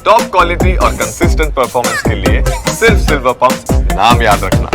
Top quality और consistent performance के लिए सिर्फ सिल्वर पंप नाम याद रखना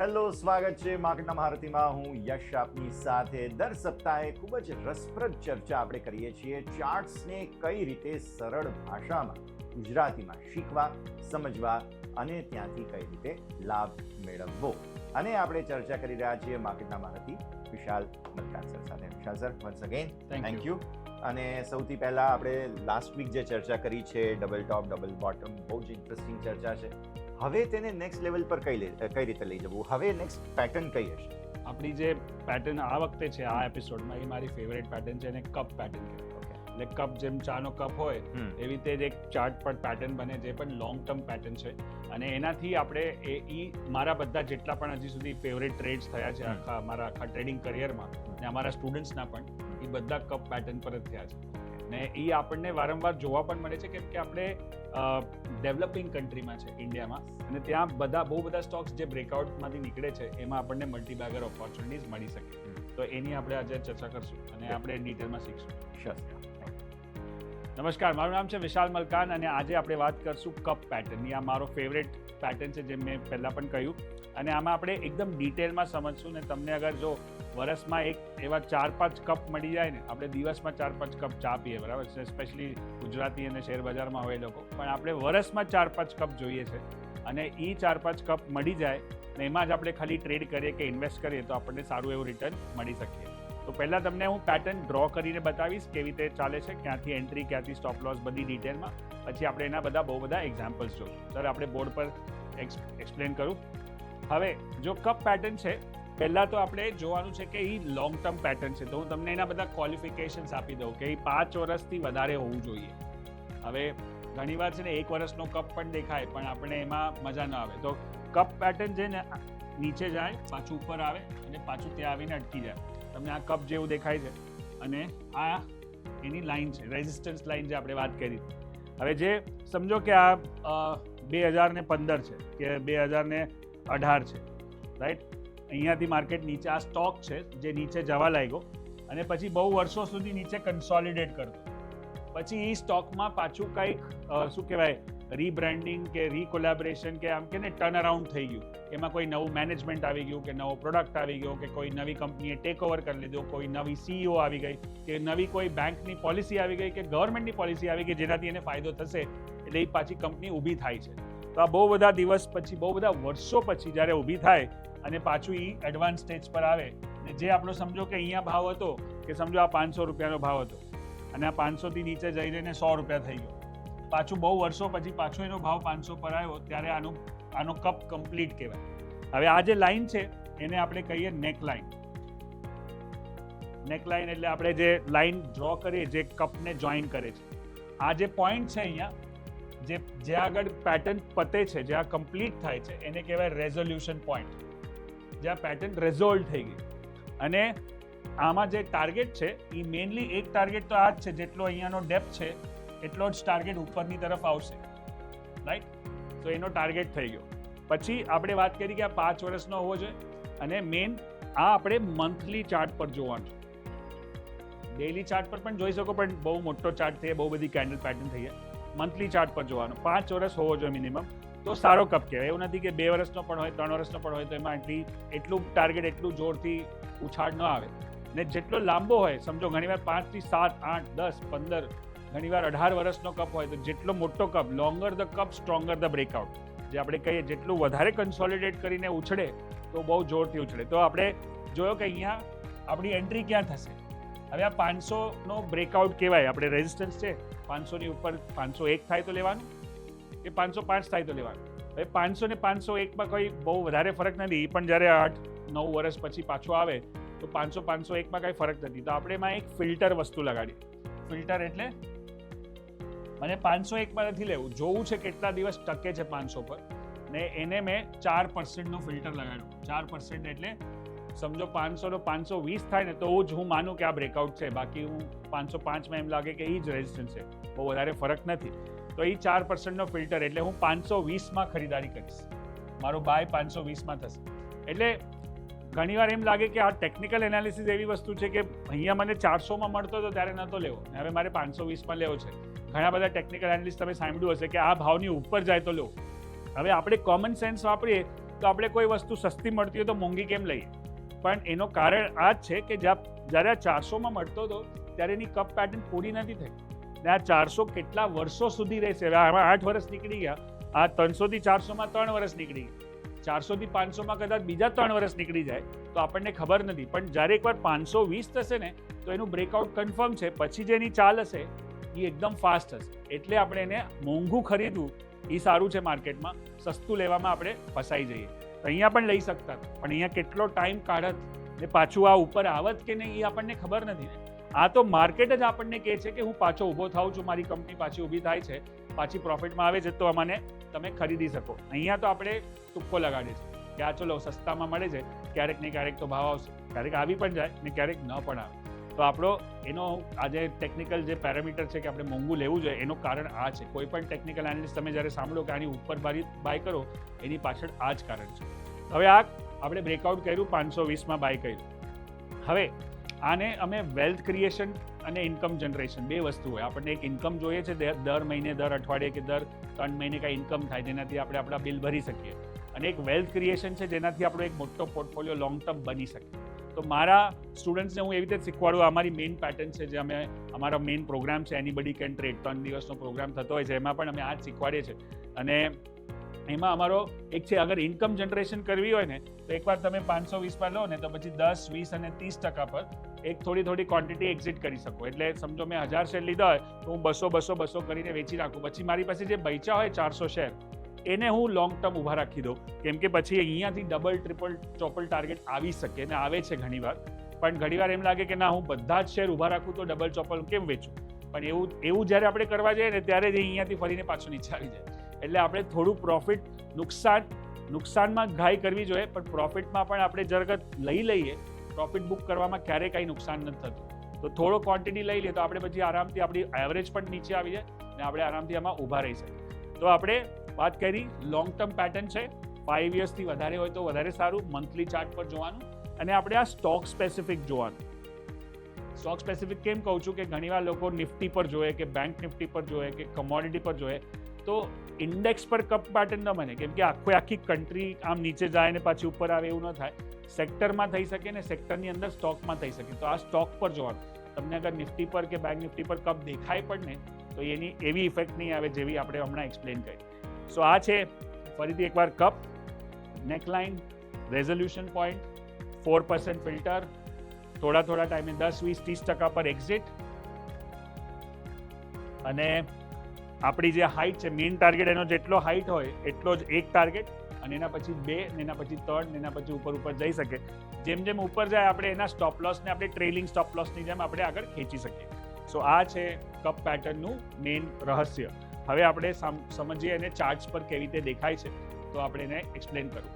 હેલો સ્વાગત છે માર્કેટના મહારથીમાં હું યશ આપની સાથે દર સપ્તાહે ખૂબ જ રસપ્રદ ચર્ચા આપણે કરીએ છીએ ચાર્ટ્સને કઈ રીતે સરળ ભાષામાં ગુજરાતીમાં શીખવા સમજવા અને ત્યાંથી કઈ રીતે લાભ મેળવવો અને આપણે ચર્ચા કરી રહ્યા છીએ માર્કેટના મહારથી વિશાલ મલકાન સર સાથે. Vishal sir once again thank you અને સૌથી પહેલા આપણે લાસ્ટ વીક જે ચર્ચા કરી છે ડબલ ટોપ ડબલ બોટમ બહુ જ ઇન્ટરેસ્ટિંગ ચર્ચા છે. હવે તેને નેક્સ્ટ લેવલ પર કઈ કઈ રીતે લઈ જવું? હવે નેક્સ્ટ પેટર્ન કઈ હશે? આપણી જે પેટર્ન આ વખતે છે આ એપિસોડમાં એ મારી ફેવરેટ પેટર્ન છે અને કપ પેટર્ન કહેવાય. એટલે કપ જેમ ચાનો કપ હોય. એવી રીતે જ એક ચાર્ટ પર પેટર્ન બને જે પણ લોંગ ટર્મ પેટર્ન છે. અને એનાથી આપણે એ ઈ મારા બધા જેટલા પણ હજી સુધી ફેવરેટ ટ્રેડ્સ થયા છે આખા મારા આખા ટ્રેડિંગ કરિયરમાં ને અમારા સ્ટુડન્ટ્સના પણ એ બધા કપ પેટર્ન પર જ થયા છે. ને એ આપણને વારંવાર જોવા પણ મળે છે કેમ કે આપણે ડેવલપિંગ કન્ટ્રીમાં છે ઇન્ડિયામાં અને ત્યાં બધા બહુ બધા સ્ટોક્સ જે બ્રેકઆઉટમાંથી નીકળે છે એમાં આપણને મલ્ટીબેગર ઓપોર્ચ્યુનિટીઝ મળી શકે. તો એની આપણે આજે ચર્ચા કરશું અને આપણે ડિટેલમાં શીખશું. શસ્ત્ર નમસ્કાર, મારું નામ છે વિશાલ મલકાન અને આજે આપણે વાત કરશું કપ પેટર્નની આ મારો ફેવરેટ પેટર્ન છે જે મેં પહેલાં પણ કહ્યું અને આમાં આપણે એકદમ ડિટેલમાં સમજશું ને તમને અગર જો વરસમાં એક એવા ચાર પાંચ કપ મળી જાય ને, આપણે દિવસમાં ચાર પાંચ કપ ચા પીએ, બરાબર છે? સ્પેશિયલી ગુજરાતી અને શેર બજારમાં હોય લોકો. પણ આપણે વરસમાં ચાર પાંચ કપ જોઈએ છે અને એ ચાર પાંચ કપ મળી જાય ને એમાં જ આપણે ખાલી ટ્રેડ કરીએ કે ઇન્વેસ્ટ કરીએ તો આપણને સારું એવું રિટર્ન મળી શકીએ તો પહેલાં તમને હું પેટર્ન ડ્રો કરીને બતાવીશ કેવી રીતે ચાલે છે, ક્યાંથી એન્ટ્રી ક્યાંથી સ્ટોપ લોસ બધી ડિટેલમાં પછી આપણે એના બધા બહુ બધા એક્ઝામ્પલ્સ જોઈશું સર આપણે બોર્ડ પર એક્સપ્લેન કરું. હવે જો કપ પેટર્ન છે, પહેલાં તો આપણે જોવાનું છે કે એ લોંગ ટર્મ પેટર્ન છે. તો હું તમને એના બધા ક્વોલિફિકેશન્સ આપી દઉં કે એ પાંચ વર્ષથી વધારે હોવું જોઈએ. હવે ઘણીવાર છે ને એક વર્ષનો કપ પણ દેખાય, પણ આપણે એમાં મજા ન આવે. તો કપ પેટર્ન છે ને, નીચે જાય, પાછું ઉપર આવે અને પાછું ત્યાં આવીને અટકી જાય. તમને આ કપ જેવું દેખાય છે. અને આ એની લાઈન છે, રેઝિસ્ટન્સ લાઈન જે આપણે વાત કરી. હવે જે સમજો કે આ બે હજાર ને પંદર છે, કે બે હજાર ને અઢાર છે રાઈટ અહીંયાથી માર્કેટ નીચે, આ સ્ટોક છે જે નીચે જવા લાગ્યો અને પછી બહુ વર્ષો સુધી નીચે કન્સોલિડેટ કરતો. પછી એ સ્ટોકમાં પાછું કંઈક શું કહેવાય? રીબ્રાન્ડિંગ કે રીકોલેબરેશન કે આમ કે ને ટર્ન અરાઉન્ડ થઈ ગયું. એમાં કોઈ નવું મેનેજમેન્ટ આવી ગયું કે નવો પ્રોડક્ટ આવી ગયો કે કોઈ નવી કંપનીએ ટેક ઓવર કરી લીધો, કોઈ નવી સીઈઓ આવી ગઈ, કે નવી કોઈ બેંકની પોલિસી આવી ગઈ કે ગવર્મેન્ટની પોલિસી આવી ગઈ જેનાથી એને ફાયદો થશે, એટલે એ પાછી કંપની ઊભી થાય છે. તો આ બહુ બધા દિવસ પછી, બહુ બધા વર્ષો પછી જ્યારે ઊભી થાય અને પાછું એ એડવાન્સ સ્ટેજ પર આવે, ને જે આપણો સમજો કે અહીંયા ભાવ હતો, કે સમજો આ પાંચસો રૂપિયાનો ભાવ હતો, અને આ પાંચસોથી નીચે જઈને સો રૂપિયા થઈ ગયો. પાછું બહુ વર્ષો પછી પાછો એનો ભાવ પાંચસો પર આવ્યો, ત્યારે આનો આનો કપ કમ્પ્લીટ કહેવાય. હવે આ જે લાઈન છે, એને આપણે કહીએ નેક લાઈન નેક લાઈન એટલે આપણે જે લાઈન ડ્રો કરીએ, જે કપને જોઈન કરે છે. આ જે પોઈન્ટ છે અહીંયા, જે જે આગળ પેટર્ન પતે છે, જે આ કમ્પ્લીટ થાય છે, એને કહેવાય રેઝોલ્યુશન પોઈન્ટ જે આ પેટર્ન રેઝોલ્વ થઈ ગઈ. અને આમાં જે ટાર્ગેટ છે એ મેઇનલી એક ટાર્ગેટ તો આ જ છે, જેટલો અહીંયાનો ડેપ્થ છે એટલો જ ટાર્ગેટ ઉપરની તરફ આવશે. રાઈટ તો એનો ટાર્ગેટ થઈ ગયો. પછી આપણે વાત કરી કે આ પાંચ વર્ષનો હોવો જોઈએ. અને મેઇન આ આપણે મંથલી ચાર્ટ પર જોવાનું ડેલી ચાર્ટ પર પણ જોઈ શકો, પણ બહુ મોટો ચાર્ટ થઈ બહુ બધી કેન્ડલ પેટર્ન થઈ જાય મંથલી ચાર્ટ પર જોવાનું. પાંચ વર્ષ હોવો જોઈએ મિનિમમ તો સારો કપ કહેવાય. એવું નથી કે બે વર્ષનો પણ હોય, ત્રણ વર્ષનો પણ હોય, તો એમાં એટલી એટલું ટાર્ગેટ એટલું જોરથી ઉછાળ ન આવે. ને જેટલો લાંબો હોય, સમજો, ઘણીવાર પાંચથી સાત, આઠ, દસ, પંદર ઘણીવાર અઢાર વર્ષનો કપ હોય તો જેટલો મોટો cup longer the cup stronger the breakout જે આપણે કહીએ જેટલું વધારે કન્સોલિડેટ કરીને ઉછળે તો બહુ જોરથી ઉછળે. તો આપણે જોયો કે અહીંયા આપણી એન્ટ્રી ક્યાં થશે? હવે આ પાંચસોનો બ્રેકઆઉટ કહેવાય. આપણે રેઝિસ્ટન્સ છે, પાંચસોની ઉપર પાંચસો એક થાય તો લેવાનું, કે પાંચસો પાંચ થાય તો લેવાનું. હવે પાંચસો ને પાંચસો એકમાં કોઈ બહુ વધારે ફરક નથી. પણ જ્યારે આઠ, નવ વર્ષ પછી પાછો આવે, તો પાંચસો પાંચસો એકમાં કાંઈ ફરક નથી. તો આપણે એમાં એક ફિલ્ટર વસ્તુ લગાડી ફિલ્ટર એટલે મને પાંચસો એકમાં નથી લેવું. જોવું છે કેટલા દિવસ ટકે છે પાંચસો પર. ને એને મેં ચાર પર્સન્ટનું ફિલ્ટર લગાડ્યું. ચાર પર્સન્ટ એટલે સમજો પાંચસો નો પાંચસો વીસ થાય ને તો જ હું માનું કે આ બ્રેકઆઉટ છે. બાકી હું પાંચસો પાંચમાં એમ લાગે કે એ જ રેઝિસ્ટન્સ છે. બહુ વધારે ફરક નથી. તો એ ચાર પર્સન્ટનો ફિલ્ટર એટલે હું પાંચસો વીસમાં ખરીદારી કરીશ. મારો બાય પાંચસો વીસમાં થશે. એટલે ઘણીવાર એમ લાગે કે આ ટેકનિકલ એનાલિસિસ એવી વસ્તુ છે કે અહીંયા મને ચારસોમાં મળતો હતો ત્યારે નહોતો લેવો. હવે મારે પાંચસો વીસમાં લેવો છે. ઘણા બધા ટેકનિકલ એનાલિસ્ટ તમે સાંભળ્યું હશે કે આ ભાવની ઉપર જાય તો લો. હવે આપણે કોમન સેન્સ વાપરીએ તો આપણે કોઈ વસ્તુ સસ્તી મળતી હોય તો મોંઘી કેમ લઈએ? પણ એનો કારણ આ જ છે કે જ્યાં, જ્યારે આ ચારસોમાં મળતો હતો, ત્યારે એની કપ પેટર્ન પૂરી નથી થઈ. ને આ ચારસો કેટલા વર્ષો સુધી રહેશે? હવે આમાં આઠ વર્ષ નીકળી ગયા. આ ત્રણસોથી ચારસોમાં ત્રણ વર્ષ નીકળી ગયા. ચારસોથી પાંચસોમાં કદાચ બીજા ત્રણ વર્ષ નીકળી જાય, તો આપણને ખબર નથી. પણ જ્યારે એકવાર પાંચસો વીસ થશે ને, તો એનું બ્રેકઆઉટ કન્ફર્મ છે. પછી જેની ચાલ હશે એ એકદમ ફાસ્ટ હશે. એટલે આપણે એને મોંઘું ખરીદવું એ સારું છે માર્કેટમાં. સસ્તું લેવામાં આપણે ફસાઈ જઈએ. તો અહીંયા પણ લઈ શકતા. પણ અહીંયા કેટલો ટાઈમ કાઢત ને પાછું આ ઉપર આવત કે નહીં એ આપણને ખબર નથી. ને આ તો માર્કેટ જ આપણને કહે છે કે હું પાછો ઊભો થાઉં છું, મારી કંપની પાછી ઊભી થાય છે, પાછી પ્રોફિટમાં આવે છે, તો અમને તમે ખરીદી શકો. અહીંયા તો આપણે તુક્કો લગાડીએ છીએ. કે આ ચલો સસ્તામાં મળે છે, ક્યારેક ને ક્યારેક તો ભાવ આવશે. ક્યારેક આવી પણ જાય ને ક્યારેક ન પણ આવે. તો આપણો એનો આજે ટેકનિકલ જે પેરામીટર છે કે આપણે મોંઘું લેવું જોઈએ, એનું કારણ આ છે. કોઈ પણ ટેકનિકલ એનાલિસ્ટ તમે જ્યારે સાંભળો કે આની ઉપર બારી બાય કરો, એની પાછળ આ જ કારણ છે. હવે આ આપણે બ્રેકઆઉટ કર્યું, પાંચસો વીસમાં બાય કર્યું. હવે આને અમે વેલ્થ ક્રિએશન અને ઇન્કમ જનરેશન બે વસ્તુ હોય. આપણને એક ઇન્કમ જોઈએ છે, દર મહિને, દર અઠવાડિયે કે દર ત્રણ મહિને કાંઈ ઇન્કમ થાય, જેનાથી આપણે આપણા બિલ ભરી શકીએ. અને એક વેલ્થ ક્રિએશન છે, જેનાથી આપણો એક મોટો પોર્ટફોલિયો લોંગ ટર્મ બની શકે. તો મારા સ્ટુડન્ટ્સને હું એવી રીતે શીખવાડું અમારી મેઇન પેટર્ન છે, જે અમે, અમારા મેઇન પ્રોગ્રામ છે એનીબડી કેન ટ્રેડ ત્રણ દિવસનો પ્રોગ્રામ થતો હોય છે, એમાં પણ અમે આ જ શીખવાડીએ છીએ. અને એમાં અમારો એક છે, અગર ઇન્કમ જનરેશન કરવી હોય ને, તો એકવાર તમે પાંચસો વીસમાં લો ને, તો પછી દસ, વીસ અને ત્રીસ ટકા પર એક થોડી થોડી ક્વોન્ટિટી એક્ઝિટ કરી શકો. એટલે સમજો, મેં હજાર શેર લીધા હોય, તો હું બસો બસો બસો કરીને વેચી નાખું પછી મારી પાસે જે બૈચા હોય ચારસો શેર એને હું લોંગ ટર્મ ઊભા રાખી દઉં. કેમ કે પછી અહીંયાથી ડબલ ટ્રિપલ ચોપલ ટાર્ગેટ આવી શકે ને આવે છે ઘણીવાર. પણ ઘણીવાર એમ લાગે કે ના, હું બધા જ શેર ઊભા રાખું તો ડબલ ચોપલ કેમ વેચું? પણ એવું એવું જ્યારે આપણે કરવા જઈએ ને ત્યારે જ અહીંયાથી ફરીને પાછું નીચે આવી જાય. એટલે આપણે થોડું પ્રોફિટ નુકસાન, નુકસાનમાં ઘાઈ કરવી જોઈએ, પણ પ્રોફિટમાં પણ આપણે જરગત લઈ લઈએ. પ્રોફિટ બુક કરવામાં ક્યારેય કાંઈ નુકસાન નથી થતું. તો થોડો ક્વોન્ટિટી લઈ લઈએ તો આપણે પછી આરામથી આપણી એવરેજ પણ નીચે આવી જાય અને આપણે આરામથી આમાં ઊભા રહી શકીએ. તો આપણે વાત કરી લોંગ ટર્મ પેટર્ન છે. ફાઇવ યર્સથી વધારે હોય તો વધારે સારું મંથલી ચાર્ટ પર જોવાનું. અને આપણે આ સ્ટોક સ્પેસિફિક જોવાનું. સ્ટોક સ્પેસિફિક કેમ કહું છું કે ઘણીવાર લોકો નિફ્ટી પર જોઈએ કે બેંક નિફ્ટી પર જોઈએ કે કમોડિટી પર જોઈએ તો ઇન્ડેક્સ પર કપ પેટર્ન ન બને. કેમ કે આખો આખી કન્ટ્રી આમ નીચે જાય ને પાછી ઉપર આવે એવું ન થાય. સેક્ટરમાં થઈ શકે ને સેક્ટરની અંદર સ્ટોકમાં થઈ શકે. તો આ સ્ટોક પર જોવાનું. તમને અગર નિફ્ટી પર કે બેંક નિફ્ટી પર કપ દેખાય પણ ને તો એની એવી ઇફેક્ટ નહીં આવે જેવી આપણે હમણાં એક્સપ્લેન કરી. સો આ છે ફરીથી એકવાર cup neckline resolution point four percent filter થોડા થોડા ટાઈમે દસ, વીસ, ત્રીસ ટકા પર એક્ઝિટ અને આપણી જે હાઇટ છે મેઇન ટાર્ગેટ એનો જેટલો હાઇટ હોય, એટલો જ એક ટાર્ગેટ અને એના પછી બે, ને એના પછી ત્રણ ને એના પછી ઉપર ઉપર જઈ શકે. જેમ જેમ ઉપર જાય, આપણે એના સ્ટોપ લોસને આપણે ટ્રેલિંગ સ્ટોપ લોસની જેમ આપણે આગળ ખેંચી શકીએ. સો આ છે કપ પેટર્નનું મેઇન રહસ્ય. હવે આપણે સમજીએ એને ચાર્ટ્સ પર કેવી રીતે દેખાય છે, તો આપણે એને એક્સપ્લેન કરું.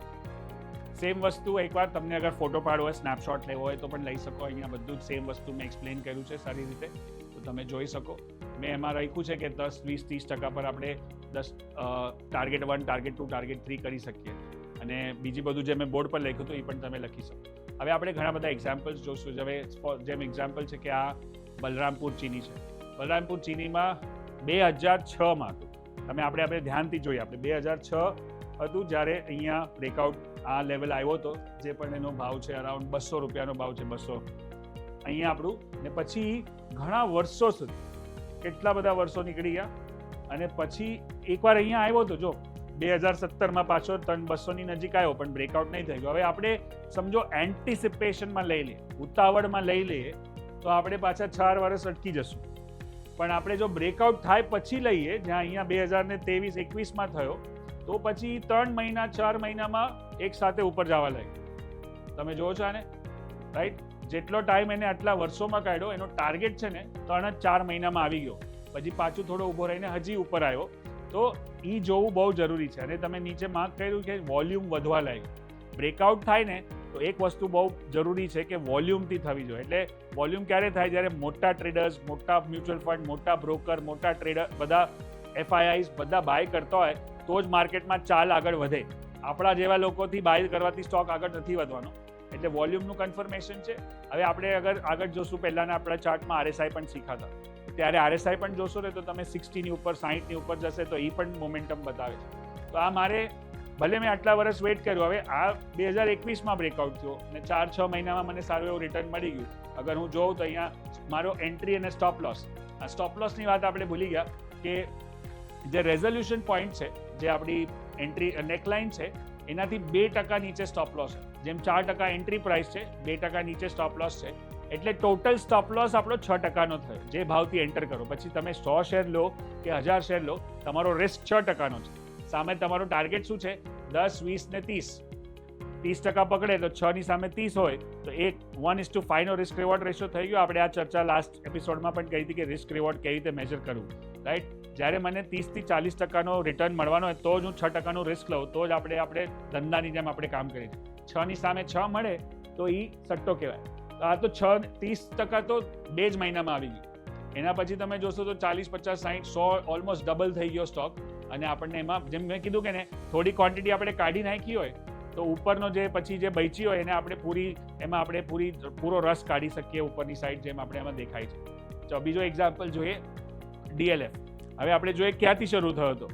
સેમ વસ્તુ એકવાર તમને અગર ફોટો પાડવો હોય સ્નેપશોટ લેવો હોય, તો પણ લઈ શકો. અહીંયા બધું જ સેમ વસ્તુ મેં એક્સપ્લેન કર્યું છે સારી રીતે. તો તમે જોઈ શકો. મેં એમાં રાખ્યું છે કે દસ, વીસ, ત્રીસ ટકા પર આપણે દસ target one target two target three કરી શકીએ. અને બીજી બધું જે મેં બોર્ડ પર લખ્યું હતું, એ પણ તમે લખી શકો. હવે આપણે ઘણા બધા એક્ઝામ્પલ્સ જોશું. હવે, જેમ એક્ઝામ્પલ છે કે આ બલરામપુર ચીની છે. બલરામપુર ચીનીમાં બે હજાર છમાં હતું. તમે આપણે આપણે ધ્યાનથી જોઈએ. આપણે બે હજાર છ હતું જ્યારે અહીંયા બ્રેકઆઉટ આ લેવલ આવ્યો હતો, જે પણ એનો ભાવ છે અરાઉન્ડ બસો રૂપિયાનો ભાવ છે, બસો. અહીંયા આપણું, ને પછી ઘણા વર્ષો સુધી, કેટલા બધા વર્ષો નીકળી ગયા? અને પછી એકવાર અહીંયા આવ્યો હતો જો, બે હજાર સત્તરમાં પાછો ત્રણ બસોની નજીક આવ્યો, પણ બ્રેકઆઉટ નહીં થઈ ગયો. હવે આપણે સમજો એન્ટિસિપેશનમાં લઈ લઈએ, ઉતાવળમાં લઈ લઈએ, તો આપણે પાછા ચાર વર્ષ અટકી જશું. પણ આપણે જો બ્રેકઆઉટ થાય પછી લઈએ, જ્યાં અહીંયા બે હજાર ને ત્રેવીસ, એકવીસમાં થયો, તો પછી ત્રણ મહિના, ચાર મહિનામાં એક સાથે ઉપર જવા લાગ્યું. તમે જુઓ છો આને? રાઈટ જેટલો ટાઈમ એને આટલા વર્ષોમાં કાઢ્યો, એનો ટાર્ગેટ છે ને ત્રણ જ ચાર મહિનામાં આવી ગયો. પછી પાછું થોડો ઊભો રહીને હજી ઉપર આવ્યો. તો એ જોવું બહુ જરૂરી છે. અને તમે નીચે માર્ક કર્યું કે વોલ્યુમ વધવા લાગ્યું. બ્રેકઆઉટ થાય ને તો એક વસ્તુ બહુ જરૂરી છે કે વોલ્યુમથી થવી જોઈએ. એટલે વોલ્યુમ ક્યારે થાય? જ્યારે મોટા ટ્રેડર્સ મોટા મ્યુચ્યુઅલ ફંડ મોટા બ્રોકર મોટા ટ્રેડર બધા એફઆઈઆઈસ બધા બાય કરતા હોય, તો જ માર્કેટમાં ચાલ આગળ વધે. આપણા જેવા લોકોથી બાય કરવાથી સ્ટોક આગળ નથી વધવાનો. એટલે વોલ્યુમનું કન્ફર્મેશન છે. હવે આપણે અગર આગળ જોશું, પહેલાંના આપણા ચાર્ટમાં આરએસઆઈ પણ શીખાતા. ત્યારે આરએસઆઈ પણ જોશો ને, તો તમે સિક્સટીની ઉપર સાહીઠની ઉપર જશે, તો એ પણ મોમેન્ટમ બતાવે છે. તો આ મારે ભલે મેં આટલા વર્ષ વેઇટ કર્યું, હવે આ બે હજાર એકવીસમાં બ્રેકઆઉટ થયો અને ચાર છ મહિનામાં મને સારું એવું રિટર્ન મળી ગયું. અગર હું જોઉં તો અહીંયા મારો એન્ટ્રી અને સ્ટોપ લોસ આ સ્ટોપ લોસની વાત આપણે ભૂલી ગયા કે જે રેઝોલ્યુશન પોઈન્ટ છે, જે આપણી એન્ટ્રી નેકલાઇન છે, એનાથી બે ટકા નીચે સ્ટોપ લોસ છે. જેમ ચાર ટકા એન્ટ્રી પ્રાઇસ છે, બે ટકા નીચે સ્ટોપ લોસ છે. એટલે ટોટલ સ્ટોપ લોસ આપણો છ ટકાનો થયો. જે ભાવથી એન્ટર કરો. પછી તમે સો શેર લો કે હજાર શેર લો, તમારો રિસ્ક છ ટકાનો છે. સામે તમારો ટાર્ગેટ શું છે? દસ, વીસ ને ત્રીસ. ત્રીસ ટકા પકડે તો છ ની સામે ત્રીસ હોય, તો એક વન ઇસ ટુ ફાઈવનો રિસ્ક રિવોર્ડ રેશિયો થઈ ગયો. આપણે આ ચર્ચા લાસ્ટ એપિસોડમાં પણ કહી હતી કે રિસ્ક રિવોર્ડ કેવી રીતે મેજર કરવું. રાઈટ જ્યારે મને ત્રીસથી ચાલીસ ટકાનો રિટર્ન મળવાનો હોય, તો જ હું છ ટકાનું રિસ્ક લઉં, તો જ આપણે આપણે ધંધાની જેમ આપણે કામ કરીએ છ ની સામે છ મળે, તો એ સટ્ટો કહેવાય. આ તો છ, ત્રીસ ટકા તો બે જ મહિનામાં આવી ગયું. એના પછી તમે જોશો તો ચાલીસ, પચાસ સાઠ સો ઓલમોસ્ટ ડબલ થઈ ગયો સ્ટોક અને આપણને એમાં જેમ મેં કીધું કે ને, થોડી ક્વોન્ટિટી આપણે કાઢી નાખી હોય, તો ઉપરનો જે પછી જે બચી હોય એને આપણે પૂરી, એમાં આપણે પૂરી પૂરો રસ કાઢી શકીએ ઉપરની સાઈડ જેમ આપણે એમાં દેખાય છે. તો બીજો એક્ઝામ્પલ જોઈએ. ડીએલએફ હવે આપણે જોઈએ ક્યાંથી શરૂ થયો હતો.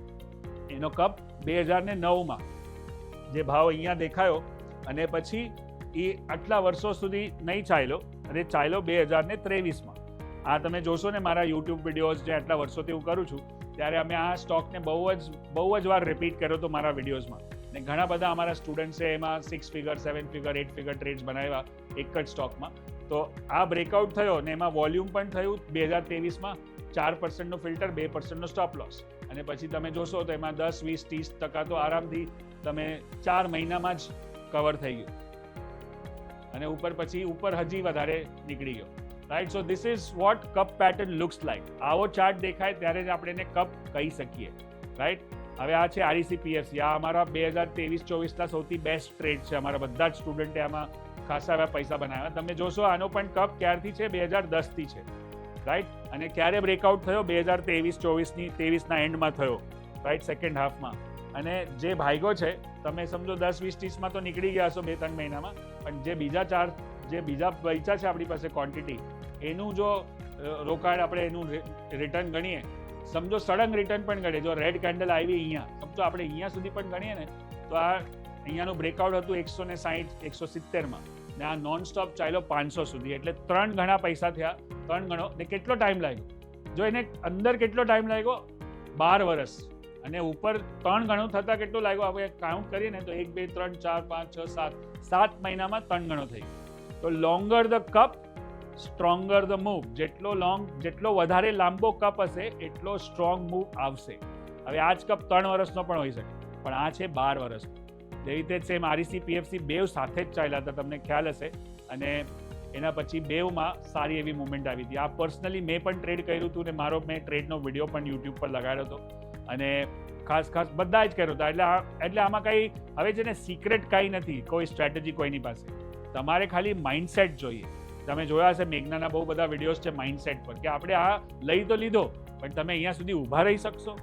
એનો કપ બે હજાર ને નવમાં જે ભાવ અહીંયા દેખાયો અને પછી એ આટલા વર્ષો સુધી નહીં ચાલ્યો અને ચાલ્યો બે હજાર ને ત્રેવીસમાં. આ તમે જોશો ને મારા યુટ્યુબ વિડીયોઝ જે આટલા વર્ષોથી હું કરું છું ત્યારે અમે આ સ્ટોકને બહુ જ બહુ જ વાર રિપીટ કર્યો હતો મારા વિડીયોઝમાં ને ઘણા બધા અમારા સ્ટુડન્ટ્સે એમાં six figure seven figure eight figure trades બનાવ્યા એક જ સ્ટોકમાં તો આ બ્રેકઆઉટ થયો ને એમાં વોલ્યુમ પણ થયું બે હજાર ત્રેવીસમાં ચાર પર્સન્ટનું ફિલ્ટર બે પર્સન્ટનો સ્ટોપ લોસ અને પછી તમે જોશો તો એમાં દસ, વીસ, ત્રીસ ટકા તો આરામથી તમે ચાર મહિનામાં જ કવર થઈ ગયું. અને ઉપર પછી ઉપર હજી વધારે નીકળી ગયો. Right so this is what cup pattern looks like આવો ચાર્ટ દેખાય ત્યારે જ આપણે એને કપ કહી શકીએ. રાઈટ હવે આ છે આરઈસી પીએફસી આ અમારા બે હજાર ત્રેવીસ ચોવીસના સૌથી બેસ્ટ ટ્રેડ છે. અમારા બધા જ સ્ટુડન્ટે આમાં ખાસા એવા પૈસા બનાવ્યા. તમે જોશો આનો પણ કપ ક્યારથી છે? બે હજાર દસથી છે. રાઈટ અને ક્યારે બ્રેકઆઉટ થયો? બે હજાર ત્રેવીસ ચોવીસની ત્રેવીસના એન્ડમાં થયો. રાઈટ સેકન્ડ હાફમાં અને જે ભાઈગો છે, તમે સમજો દસ, વીસ ત્રીસમાં તો નીકળી ગયા હશો બે, ત્રણ મહિનામાં. પણ જે બીજા ચાર, જે બીજા પૈસા છે આપણી પાસે ક્વોન્ટિટી એનું જો રોકાણ આપણે એનું રિટર્ન ગણીએ, સમજો સળંગ રિટર્ન પણ ગણીએ, જો રેડ કેન્ડલ આવી અહીંયા, સમજો આપણે અહીંયા સુધી પણ ગણીએ ને, તો આ અહીંયાનું બ્રેકઆઉટ હતું એકસો ને સાહીઠ એકસો સિત્તેરમાં, ને આ નોન સ્ટોપ ચાલ્યો પાંચસો સુધી, એટલે ત્રણ ઘણા પૈસા થયા, ત્રણ ગણો, ને કેટલો ટાઈમ લાગ્યો? જો એને અંદર કેટલો ટાઈમ લાગ્યો? બાર વર્ષ અને ઉપર ત્રણ ગણો થતાં કેટલો લાગ્યો? આપણે કાઉન્ટ કરીએ ને, તો એક, બે, ત્રણ, ચાર, પાંચ, છ, સાત સાત મહિનામાં ત્રણ ગણો થઈ ગયો. તો longer the cup stronger the move જેટલો લોંગ જેટલો વધારે લાંબો કપ હશે, એટલો સ્ટ્રોંગ મૂવ આવશે. હવે આ જ કપ ત્રણ વર્ષનો પણ હોઈ શકે. પણ આ છે બાર વર્ષનો. જે રીતે સેમ આરઈસી પીએફસી બેવ સાથે જ ચાલ્યા હતા, તમને ખ્યાલ હશે. અને એના પછી બેવમાં સારી એવી મુવમેન્ટ આવી હતી. આ પર્સનલી મેં પણ ટ્રેડ કર્યું હતું ને મારો મેં ટ્રેડનો વીડિયો પણ યુટ્યુબ પર લગાડ્યો હતો. અને ખાસ ખાસ બધા જ કર્યો હતા. એટલે એટલે આમાં કંઈ હવે છે ને સિક્રેટ કાંઈ નથી, કોઈ સ્ટ્રેટેજી કોઈની પાસે. તમારે ખાલી માઇન્ડસેટ જોઈએ. તમે જોયા હશે, મેઘનાના બહુ બધા વિડીયોઝ છે માઇન્ડસેટ પર, કે આપણે આ લઈ તો લીધો, પણ તમે અહીંયા સુધી ઊભા રહી શકશો.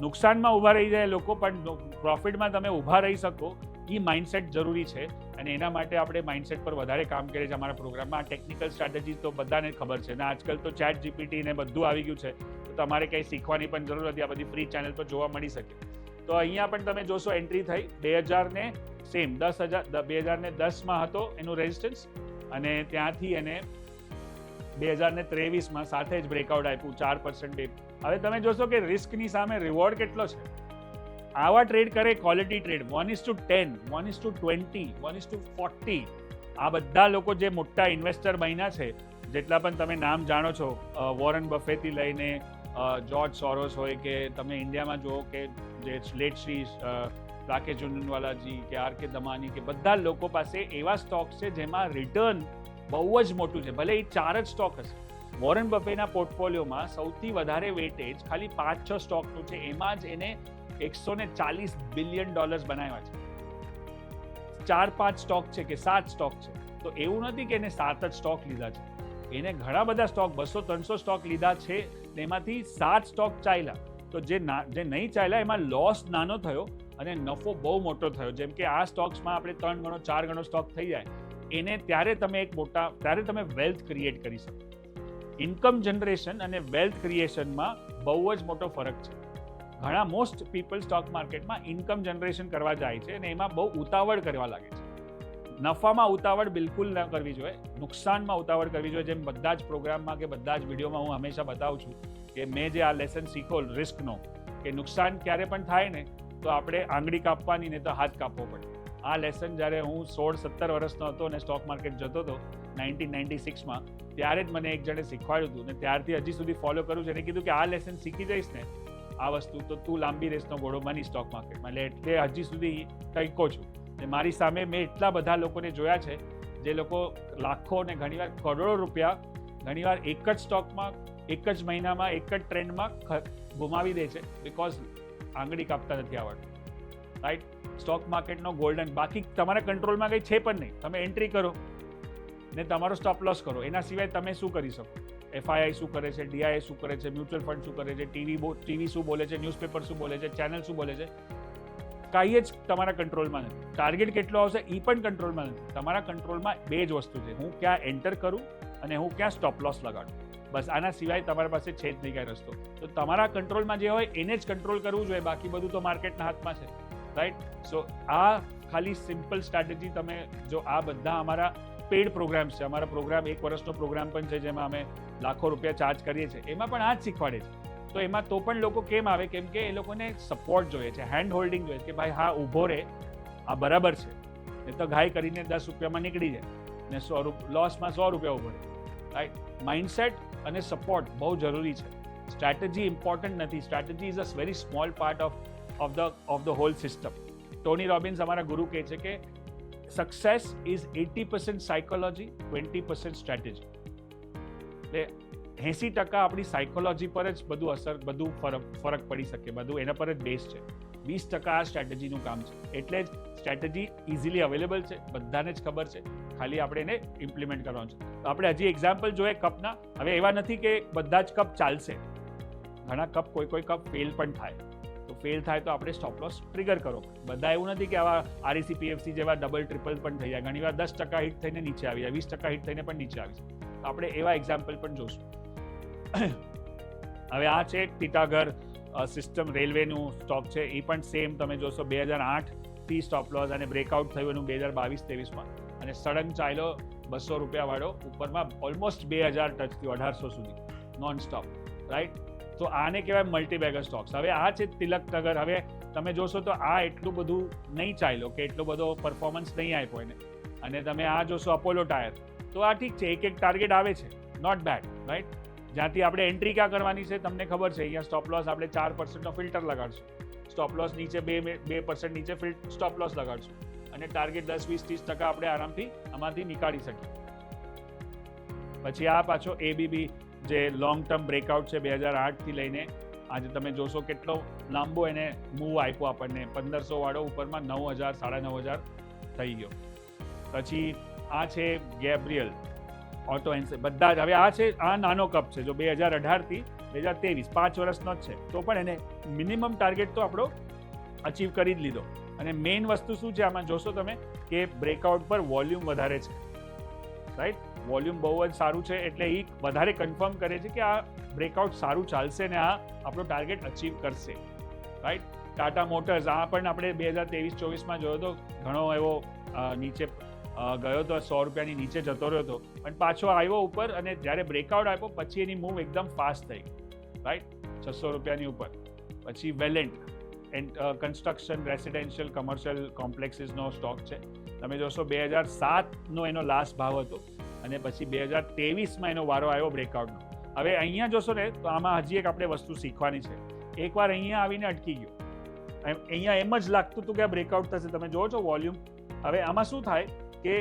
નુકસાનમાં ઊભા રહી જાય લોકો, પણ પ્રોફિટમાં તમે ઊભા રહી શકો. એ માઇન્ડસેટ જરૂરી છે અને એના માટે આપણે માઇન્ડસેટ પર વધારે કામ કરીએ છીએ અમારા પ્રોગ્રામમાં. આ ટેકનિકલ સ્ટ્રેટેજી તો બધાને ખબર છે. અને આજકાલ તો ચેટ જીપીટી ને બધું આવી ગયું છે. તો તમારે કંઈ શીખવાની પણ જરૂર નથી. આ બધી ફ્રી ચેનલ પર જોવા મળી શકે. તો અહીંયા પણ તમે જોશો એન્ટ્રી થઈ. બે હજારને સેમ દસ હજાર બે હજારને દસમાં હતો એનું રેઝિસ્ટન્સ અને ત્યાંથી એને બે હજાર ને ત્રેવીસમાં સાથે જ બ્રેકઆઉટ આપ્યું, ચાર પર્સન્ટ હવે તમે જોશો કે રિસ્કની સામે રિવોર્ડ કેટલો છે? આવા ટ્રેડ કરે quality trade one is to ten one is to twenty one is to forty આ બધા લોકો જે મોટા ઇન્વેસ્ટર બન્યા છે, જેટલા પણ તમે નામ જાણો છો વોરન બફેથી લઈને જોર્જ સોરોસ હોય કે તમે ઇન્ડિયામાં જુઓ કે જે લેટ શ્રી રાકેશ ઝુંઝુનવાલાજી કે આર કે દમાની કે બધા લોકો પાસે એવા સ્ટોક છે જેમાં રિટર્ન બહુ જ મોટું છે. ભલે એ ચાર જ સ્ટોક હશે. વોરન બફેના પોર્ટફોલિયોમાં સૌથી વધારે વેટેજ ખાલી પાંચ છ સ્ટોકનું છે. એમાં જ એને એકસો ને ચાલીસ બિલિયન ડોલર્સ બનાવ્યા છે. ચાર પાંચ સ્ટોક છે કે સાત સ્ટોક છે. તો એવું નથી કે એને સાત જ સ્ટોક લીધા છે. એને ઘણા બધા સ્ટોક બસો ત્રણસો સ્ટોક લીધા છે તેમાંથી સાત સ્ટોક ચાલ્યા. તો જે ના, જે નહીં ચાલ્યા એમાં લોસ નાનો થયો. અને નફો બહુ મોટો થયો. જેમ કે આ સ્ટોક્સમાં આપણે ત્રણ ગણો, ચાર ગણો સ્ટોક થઈ જાય, એને ત્યારે તમે એક મોટા, ત્યારે તમે વેલ્થ ક્રિએટ કરી શકો. ઇન્કમ જનરેશન અને વેલ્થ ક્રિએશનમાં બહુ જ મોટો ફરક છે. ઘણા મોસ્ટ પીપલ સ્ટોક માર્કેટમાં ઇન્કમ જનરેશન કરવા જાય છે અને એમાં બહુ ઉતાવળ કરવા લાગે છે. નફામાં ઉતાવળ બિલકુલ ન કરવી જોઈએ, નુકસાનમાં ઉતાવળ કરવી જોઈએ. જેમ બધા જ પ્રોગ્રામમાં કે બધા જ વિડીયોમાં હું હંમેશા બતાવું છું કે મેં જે આ લેસન શીખો રિસ્કનો કે નુકસાન ક્યારે પણ થાય ને તો આપણે આંગળી કાપવાની ને તો હાથ કાપવો પડે. આ લેસન જ્યારે હું સોળ સત્તર વર્ષનો હતો અને સ્ટોક માર્કેટ જતો હતો નાઇન્ટીન નાઇન્ટી સિક્સમાં ત્યારે જ મને એક જણે શીખવાડ્યું હતું ને ત્યારથી હજી સુધી ફોલો કરું છું. એને કીધું કે આ લેસન શીખી જઈશ ને, આ વસ્તુ તો તું લાંબી રેસનો ઘોડો બની સ્ટોક માર્કેટમાં એટલે એટલે હજી સુધી ટકો છું. ને મારી સામે મેં એટલા બધા લોકોને જોયા છે, જે લોકો લાખો ને ઘણીવાર કરોડો રૂપિયા ઘણીવાર એક જ સ્ટોકમાં એક જ મહિનામાં, એક જ ટ્રેન્ડમાં ગુમાવી દે છે. બિકોઝ આંગળી કાપતા નથી આવડતું. રાઈટ સ્ટોક માર્કેટનો ગોલ્ડન બાકી તમારા કંટ્રોલમાં કંઈ છે પણ નહીં. તમે એન્ટ્રી કરો ને તમારો સ્ટોપ લોસ કરો. એના સિવાય તમે શું કરી શકો? એફઆઈઆઈ શું કરે છે? ડીઆઈ શું કરે છે? મ્યુચ્યુઅલ ફંડ શું કરે છે? ટીવી ટીવી શું બોલે છે? ન્યૂઝપેપર શું બોલે છે? ચેનલ શું બોલે છે? કાંઈ જ તમારા કંટ્રોલમાં નથી. ટાર્ગેટ કેટલો આવશે? એ પણ કંટ્રોલમાં નથી. તમારા કંટ્રોલમાં બે જ વસ્તુ છે. હું ક્યાં એન્ટર કરું અને હું ક્યાં સ્ટોપ લોસ લગાડું? બસ, આના સિવાય તમારી પાસે છે જ નહીં કાંઈ રસ્તો. તો તમારા કંટ્રોલમાં જે હોય એને જ કંટ્રોલ કરવું જોઈએ, બાકી બધું તો માર્કેટના હાથમાં છે. રાઈટ સો આ ખાલી સિમ્પલ સ્ટ્રેટેજી તમે જો આ બધા અમારા પેડ પ્રોગ્રામ્સ છે, અમારા પ્રોગ્રામ એક વર્ષનો પ્રોગ્રામ પણ છે જેમાં અમે લાખો રૂપિયા ચાર્જ કરીએ છીએ, એમાં પણ આ જ શીખવાડે છે. તો એમાં તો પણ લોકો કેમ આવે? કેમ કે એ લોકોને સપોર્ટ જોઈએ છે હેન્ડ હોલ્ડિંગ જોઈએ કે ભાઈ હા, ઊભો રહે આ બરાબર છે. એ તો ઘાય કરીને દસ રૂપિયામાં નીકળી જાય. ને સો રૂપ લોસમાં સો રૂપિયા ઊભો રહે રાઈટ માઇન્ડસેટ અને સપોર્ટ બહુ જરૂરી છે. સ્ટ્રેટેજી ઇમ્પોર્ટન્ટ નથી. Strategy is a very small part of of the of the whole system Tony Robbins અમારા ગુરુ કહે છે કે success is eighty percent psychology twenty percent strategy એટલે એંસી ટકા આપણી સાયકોલોજી પર જ બધું અસર, બધું ફરક ફરક પડી શકે. બધું એના પર જ બેઝ છે. વીસ ટકા આ સ્ટ્રેટેજીનું કામ છે. એટલે જ સ્ટ્રેટેજી ઇઝીલી અવેલેબલ છે. બધાને જ ખબર છે. ખાલી આપણે એને ઇમ્પ્લિમેન્ટ કરવાનું છે. તો આપણે હજી એક્ઝામ્પલ જોઈએ કપના. હવે એવા નથી કે બધા જ કપ ચાલશે. ઘણા કપ, કોઈ કોઈ કપ ફેલ પણ થાય. તો ફેલ થાય તો આપણે સ્ટોપ લોસ ટ્રિગર કરો. બધા એવું નથી કે આવા આરઈસી પીએફસી જેવા ડબલ ટ્રિપલ પણ થઈ જાય. ઘણીવાર દસ ટકા હિટ થઈને નીચે આવી જાય, વીસ ટકા હિટ થઈને પણ નીચે આવી જાય. તો આપણે એવા એક્ઝામ્પલ પણ જોશું. હવે આ છે ટીટાગર સિસ્ટમ રેલવેનું સ્ટોક છે. એ પણ સેમ તમે જોશો. બે હજાર આઠથી સ્ટોપ લોસ અને બ્રેકઆઉટ થયું એનું બે હજાર બાવીસ, ત્રેવીસમાં. અને સડન ચાલ્યો બસો રૂપિયાવાળો ઉપરમાં ઓલમોસ્ટ બે હજાર ટચ થયો, અઢારસો સુધી. નોન સ્ટોપ રાઈટ તો આને કહેવાય મલ્ટીબેગર સ્ટોક્સ હવે આ છે તિલકનગર હવે તમે જોશો તો આ એટલું બધું નહીં ચાલ્યો કે એટલો બધો પરફોર્મન્સ નહીં આપ્યો એને. અને તમે આ જોશો અપોલો ટાયર તો આ ઠીક છે એક એક ટાર્ગેટ આવે છે. નોટ બેડ રાઈટ જ્યાંથી આપણે એન્ટ્રી ક્યાં કરવાની છે તમને ખબર છે. અહીંયા સ્ટોપ લોસ આપણે ચાર પર્સન્ટનો ફિલ્ટર લગાડશું. સ્ટોપ લોસ નીચે બે બે પર્સન્ટ નીચે સ્ટોપ લોસ લગાડશું. અને ટાર્ગેટ દસ, વીસ, ત્રીસ ટકા આપણે આરામથી આમાંથી નીકાળી શકીએ. પછી આ પાછો એબીબી જે લોંગ ટર્મ બ્રેકઆઉટ છે બે હજાર આઠથી લઈને, આજે તમે જોશો કેટલો લાંબો એને મૂવ આપ્યો આપણને. પંદરસો વાળો ઉપરમાં નવ હજાર, સાડા નવ હજાર થઈ ગયો. પછી આ છે ગેબ્રિયલ ઓટો એન્સ બધા જ. હવે આ છે, આ નાનો કપ છે, જો બે હજાર અઢારથી બે હજાર ત્રેવીસ, પાંચ વર્ષનો જ છે, તો પણ એને મિનિમમ ટાર્ગેટ તો આપણો અચીવ કરી જ લીધો. અને મેઇન વસ્તુ શું છે? આમાં જોશો તમે કે બ્રેકઆઉટ પર વોલ્યુમ વધારે છે. રાઈટ વોલ્યુમ બહુ જ સારું છે એટલે એ વધારે કન્ફર્મ કરે છે કે આ બ્રેકઆઉટ સારું ચાલશે ને આ આપણો ટાર્ગેટ અચીવ કરશે. રાઈટ ટાટા મોટર્સ આ પણ આપણે બે હજાર ત્રેવીસ ચોવીસમાં જોયો તો ઘણો એવો નીચે ગયો તો, સો રૂપિયાની નીચે જતો રહ્યો હતો. પણ પાછો આવ્યો ઉપર અને જ્યારે બ્રેકઆઉટ આપ્યો, પછી એની મૂવ એકદમ ફાસ્ટ થઈ. રાઈટ છસો રૂપિયાની ઉપર. પછી વેલેન્ટ કન્સ્ટ્રક્શન રેસિડેન્શિયલ કમર્શિયલ કોમ્પ્લેક્સીસનો સ્ટોક છે. તમે જોશો બે હજાર સાતનો એનો લાસ્ટ ભાવ હતો અને પછી બે હજાર ત્રેવીસમાં એનો વારો આવ્યો બ્રેકઆઉટનો હવે અહીંયા જોશો ને, તો આમાં હજી એક આપણે વસ્તુ શીખવાની છે. એકવાર અહીંયા આવીને અટકી ગયો. અહીંયા એમ જ લાગતું હતું કે આ બ્રેકઆઉટ થશે. તમે જોવો છો વોલ્યુમ હવે આમાં શું થાય કે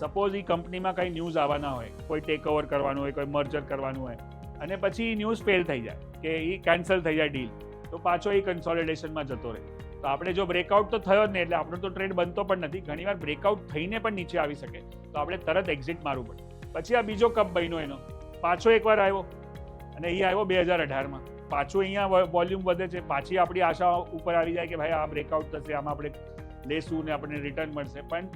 સપોઝ એ કંપનીમાં કંઈ ન્યૂઝ આવવાના હોય, કોઈ ટેક ઓવર કરવાનું હોય, કોઈ મર્જર કરવાનું હોય, અને પછી ન્યૂઝ ફેલ થઈ જાય કે એ કેન્સલ થઈ જાય ડીલ તો પાછો એ કન્સોલિડેશનમાં જતો રહે. તો આપણે જો બ્રેકઆઉટ તો થયો જ નહીં, એટલે આપણો તો ટ્રેડ બનતો પણ નથી. ઘણીવાર બ્રેકઆઉટ થઈને પણ નીચે આવી શકે. તો આપણે તરત એક્ઝિટ મારવું પડે. પછી આ બીજો કપ બન્યો એનો. પાછો એકવાર આવ્યો. અને એ આવ્યો બે હજાર અઢારમાં. પાછું અહીંયા વોલ્યુમ વધે છે. પાછી આપણી આશા ઉપર આવી જાય કે ભાઈ આ બ્રેકઆઉટ થશે, આમાં આપણે લેશું ને આપણને રિટર્ન મળશે. પણ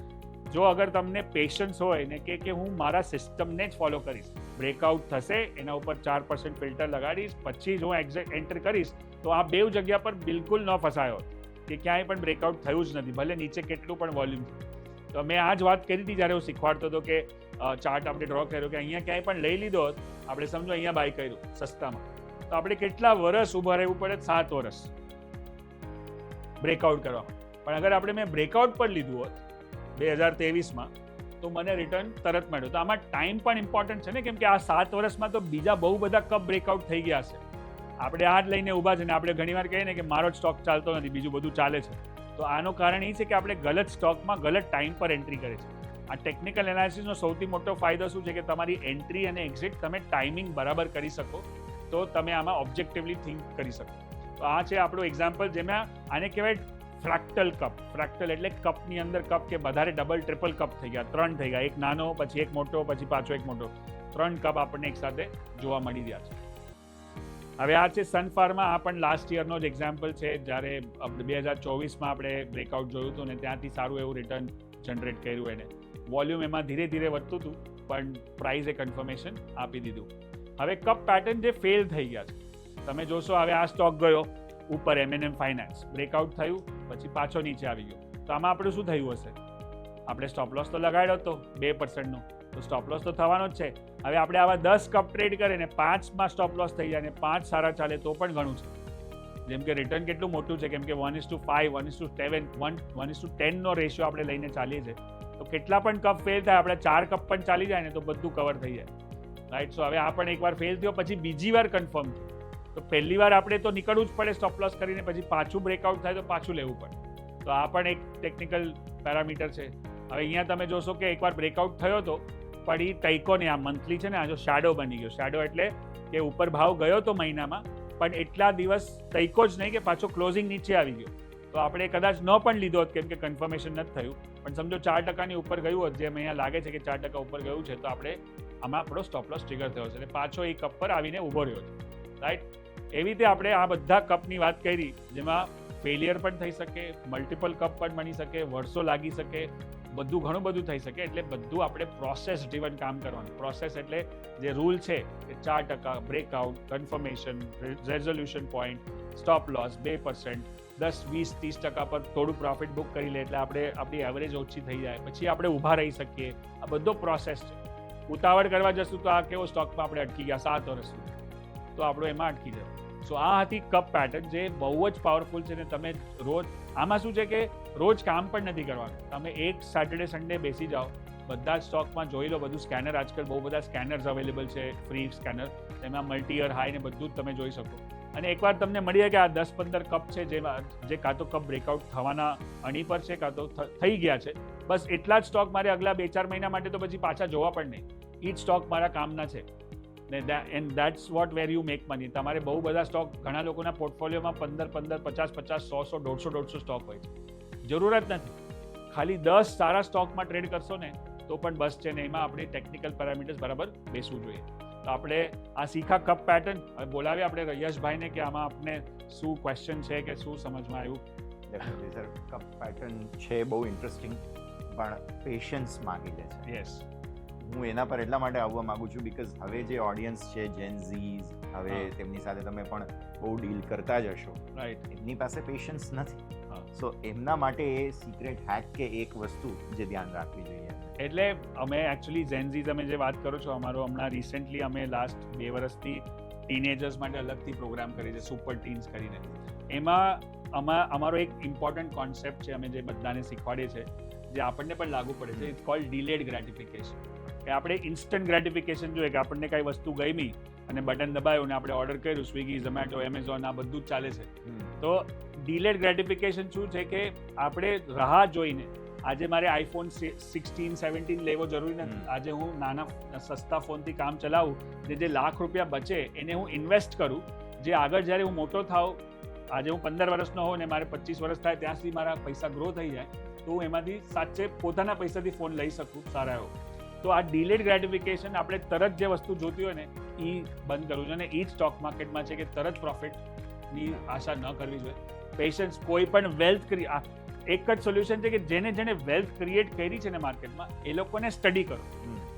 જો અગર તમને પેશન્સ હોય ને કે કે હું મારા સિસ્ટમને જ ફોલો કરીશ બ્રેકઆઉટ થશે, એના ઉપર ચાર પર્સન્ટ ફિલ્ટર લગાડીશ, પછી જ હું એક્ઝેક્ટ એન્ટર કરીશ, તો આ બેવ જગ્યા પર બિલકુલ ન ફસાયો કે ક્યાંય પણ બ્રેકઆઉટ થયું જ નથી, ભલે નીચે કેટલું પણ વોલ્યુમ તો મેં આ જ વાત કરી હતી જ્યારે હું શીખવાડતો હતો કે ચાર્ટ આપણે ડ્રો કર્યો કે અહીંયા ક્યાંય પણ લઈ લીધો આપણે સમજો અહીંયા બાય કર્યું, સસ્તામાં. તો આપણે કેટલા વર્ષ ઊભા રહેવું પડે? સાત વર્ષ બ્રેકઆઉટ કરવા પણ અગર આપણે મેં બ્રેકઆઉટ પર લીધું હોત બે હજાર ત્રેવીસમાં તો મને રિટર્ન તરત મળ્યું. તો આમાં ટાઈમ પણ ઇમ્પોર્ટન્ટ છે ને? કેમ કે આ સાત વર્ષમાં તો બીજા બહુ બધા કપ બ્રેકઆઉટ થઈ ગયા છે. આપણે આ જ લઈને ઊભા છે ને, આપણે ઘણીવાર કહીએ ને કે મારો જ સ્ટોક ચાલતો નથી, બીજું બધું ચાલે છે. તો આનું કારણ એ છે કે આપણે ગલત સ્ટોકમાં ગલત ટાઈમ પર એન્ટ્રી કરે છે. આ ટેકનિકલ એનાલિસિસનો સૌથી મોટો ફાયદો શું છે કે તમારી એન્ટ્રી અને એક્ઝિટ તમે ટાઈમિંગ બરાબર કરી શકો, તો તમે આમાં ઓબ્જેક્ટિવલી થિંક કરી શકો. તો આ છે આપણું એક્ઝામ્પલ જેમાં આને કહેવાય ફ્રેક્ટલ કપ. ફ્રેક્ટલ એટલે કપની અંદર કપ કે વધારે ડબલ ટ્રિપલ કપ થઈ ગયા. ત્રણ થઈ ગયા. એક નાનો, પછી એક મોટો, પછી પાછો એક મોટો. ત્રણ કપ આપણને એક સાથે જોવા મળી રહ્યા છે. હવે આ છે સનફાર્મા આ પણ લાસ્ટ યરનો જ એક્ઝામ્પલ છે. જ્યારે બે હજાર ચોવીસમાં આપણે બ્રેકઆઉટ જોયું હતું ને, ત્યાંથી સારું એવું રિટર્ન જનરેટ કર્યું એને. વોલ્યુમ એમાં ધીરે ધીરે વધતું હતું, પણ પ્રાઇઝે કન્ફર્મેશન આપી દીધું. હવે કપ પેટર્ન જે ફેલ થઈ ગયા છે. તમે જોશો, હવે આ સ્ટોક ગયો. ઉપર એમ ફાઇનાન્સ બ્રેકઆઉટ થયું, પછી પાછો નીચે આવી ગયો. તો આમાં આપણે શું થયું હશે? આપણે સ્ટોપ લોસ તો લગાડ્યો હતો બે પર્સન્ટનો તો સ્ટોપ લોસ તો થવાનો જ છે. હવે આપણે આવા દસ કપ ટ્રેડ કરીએ ને પાંચમાં સ્ટોપ લોસ થઈ જાય ને પાંચ સારા ચાલે તો પણ ઘણું છે. જેમ કે રિટર્ન કેટલું મોટું છે, કેમ કે one is to five one is to seven one one is to ટેનનો ratio આપણે લઈને ચાલીએ છીએ. તો કેટલા પણ કપ ફેલ થાય, આપણે ચાર કપ પણ ચાલી જાય ને તો બધું કવર થઈ જાય. રાઈટ સો હવે આ પણ એકવાર ફેલ થયો, પછી બીજી વાર કન્ફર્મ થયું. તો પહેલી વાર આપણે તો નીકળવું જ પડે સ્ટોપ લોસ કરીને, પછી પાછું બ્રેકઆઉટ થાય તો પાછું લેવું પડે. તો આ પણ એક ટેકનિકલ પેરામીટર છે. હવે અહીંયા તમે જોશો કે એકવાર બ્રેકઆઉટ થયો તો પણ એ ટૈકો ને આ મંથલી છે ને, આ જો શેડો બની ગયો. શેડો એટલે કે ઉપર ભાવ ગયો તો મહિનામાં, પણ એટલા દિવસ ટૈકો જ નહીં કે પાછો ક્લોઝિંગ નીચે આવી ગયો. તો આપણે કદાચ ન પણ લીધો હોત, કેમ કે કન્ફર્મેશન નથી થયું. પણ સમજો ચાર ટકાની ઉપર ગયું હોત જેમ અહીંયા લાગે છે કે ચાર ટકા ઉપર ગયું છે, તો આપણે આમાં આપણો સ્ટોપ લોસ ટ્રિગર થયો છે. એટલે પાછો એ કપ પર આવીને ઊભો રહ્યો છે. રાઈટ એવી રીતે આપણે આ બધા કપની વાત કરી, જેમાં ફેલિયર પણ થઈ શકે મલ્ટિપલ કપ પણ બની શકે, વર્ષો લાગી શકે, બધું ઘણું બધું થઈ શકે, એટલે બધું આપણે પ્રોસેસ ડ્રીવન કામ કરવાનું. પ્રોસેસ એટલે જે રૂલ છે, એ ચાર ટકા breakout confirmation resolution point stop loss બે પર્સન્ટ દસ, વીસ, ત્રીસ ટકા પર થોડું પ્રોફિટ બુક કરી લે, એટલે આપણે આપણી એવરેજ ઓછી થઈ જાય. પછી આપણે ઊભા રહી શકીએ. આ બધો પ્રોસેસ છે. ઉતાવળ કરવા જશું તો આ કેવો સ્ટોકમાં આપણે અટકી ગયા? સાત વર્ષ તો આપણું એમાં અટકી જાય સો આ હતી કપ પેટર્ન જે બહુ જ પાવરફુલ છે ને તમે રોજ, આમાં શું છે કે રોજ કામ પણ નથી કરવાનું. તમે એક સેટરડે સન્ડે બેસી જાઓ, બધા સ્ટોકમાં જોઈ લો, બધું સ્કેનર આજકાલ બહુ બધા સ્કેનર્સ અવેલેબલ છે ફ્રી સ્કેનર તેમાં મલ્ટીયર હાઈ ને બધું જ તમે જોઈ શકો. અને એકવાર તમને મળી જાય કે આ દસ પંદર કપ છે જેમાં જે કાં તો કપ બ્રેકઆઉટ થવાના અણી પર છે, કાં તો થઈ ગયા છે. બસ એટલા જ સ્ટોક મારે અગલા બે ચાર મહિના માટે તો પછી પાછા જોવા પણ નહીં. એ જ સ્ટોક મારા કામના છે. ને and that's what where you make money તમારે બહુ બધા સ્ટોક ઘણા લોકોના પોર્ટફોલિયોમાં પંદર પંદર પચાસ પચાસ સો સો દોઢસો દોઢસો સ્ટોક હોય છે. જરૂરત નથી. ખાલી દસ સારા સ્ટોકમાં ટ્રેડ કરશો ને તો પણ બસ છે ને એમાં આપણે ટેકનિકલ પેરામીટર્સ બરાબર બેસવું જોઈએ. તો આપણે આ શીખા કપ પેટર્ન બોલાવીએ આપણે યશભાઈને કે આમાં આપને શું ક્વેશ્ચન છે કે શું સમજમાં આવ્યું. ડેફિનેટલી સર કપ પેટર્ન છે બહુ ઇન્ટરેસ્ટિંગ પણ પેશન્સ માગી લે છે. યસ હું એના પર એટલા માટે આવવા માંગુ છું બીકોઝ હવે જે ઓડિયન્સ છે જેન ઝીઝ હવે તેમની સાથે તમે પણ બહુ ડીલ કરતા જ હશો. રાઈટ એમની પાસે પેશન્સ નથી. સો એમના માટે એ સિક્રેટ હેક કે એક વસ્તુ જે ધ્યાન રાખવી જોઈએ. એટલે અમે એકચ્યુઅલી ઝેનઝી તમે જે વાત કરો છો અમારો હમણાં રિસેન્ટલી અમે લાસ્ટ બે વર્ષથી ટીનેજર્સ માટે અલગથી પ્રોગ્રામ કરી છે સુપર ટીન્સ કરીને. એમાં અમા અમારો એક ઇમ્પોર્ટન્ટ કોન્સેપ્ટ છે અમે જે બધાને શીખવાડીએ છીએ જે આપણને પણ લાગુ પડે છે ઇટ્સ કોલ્ડ ડિલેડ ગ્રેટિફિકેશન કે આપણે ઇન્સ્ટન્ટ ગ્રેટિફિકેશન જોઈએ કે આપણને કાંઈ વસ્તુ ગમી અને બટન દબાયું અને આપણે ઓર્ડર કર્યું સ્વિગી ઝોમેટો એમેઝોન આ બધું જ ચાલે છે. તો ડિલેડ ગ્રેટિફિકેશન શું છે કે આપણે રાહ જોઈને આજે મારે આઈફોન સિક્સટીન સેવન્ટીન લેવો જરૂરી નથી. આજે હું નાના સસ્તા ફોનથી કામ ચલાવું જે જે લાખ રૂપિયા બચે એને હું ઇન્વેસ્ટ કરું. જે આગળ જ્યારે હું મોટો થાઉં આજે હું પંદર વર્ષનો હોઉં ને મારે પચીસ વર્ષ થાય ત્યાં સુધી મારા પૈસા ગ્રો થઈ જાય તો હું એમાંથી સાચે પોતાના પૈસાથી ફોન લઈ શકું સારા એવો. તો આ ડિલેડ ગ્રેટિફિકેશન આપણે તરત જે વસ્તુ જોતી હોય ને એ બંધ કરવું જોઈએ અને એ જ સ્ટોક માર્કેટમાં છે કે તરત પ્રોફિટની આશા ન કરવી જોઈએ. પેશન્સ કોઈ પણ વેલ્થ ક્રિ આ એક જ સોલ્યુશન છે કે જેને જેને વેલ્થ ક્રિએટ કરી છે ને માર્કેટમાં એ લોકોને સ્ટડી કરો.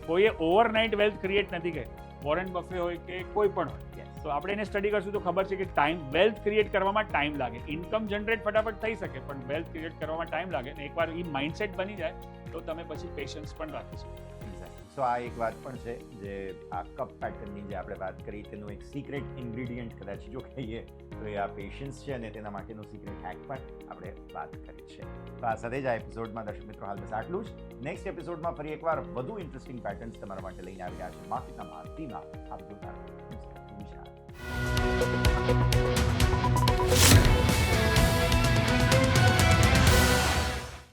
કોઈએ ઓવરનાઇટ વેલ્થ ક્રિએટ નથી કરી. વોરેન બફે હોય કે કોઈ પણ હોય. તો આપણે એને સ્ટડી કરશું તો ખબર છે કે ટાઈમ વેલ્થ ક્રિએટ કરવામાં ટાઈમ લાગે. ઇન્કમ જનરેટ ફટાફટ થઈ શકે પણ વેલ્થ ક્રિએટ કરવામાં ટાઈમ લાગે. ને એકવાર એ માઇન્ડસેટ બની જાય તો તમે પછી પેશન્સ પણ રાખી શકો. સો આ એક વાત પણ છે જે આ કપ પેટર્નની જે આપણે વાત કરી, તેનું એક સિક્રેટ ઇન્ગ્રીડિયન્ટ કદાચ જો કહીએ, તો એ આ પેશન્સ છે અને તેના માટેનું સિક્રેટ હેક પણ આપણે વાત કરી છે તો આ સાથે જ આ એપિસોડમાં દર્શક મિત્રો હાલ બસ આટલું જ નેક્સ્ટ એપિસોડમાં ફરી એકવાર વધુ ઇન્ટરેસ્ટિંગ પેટર્ન્સ તમારા માટે લઈને આવી રહ્યા છે માફીના મારતીમાં આપ જોતા. નમસ્કાર.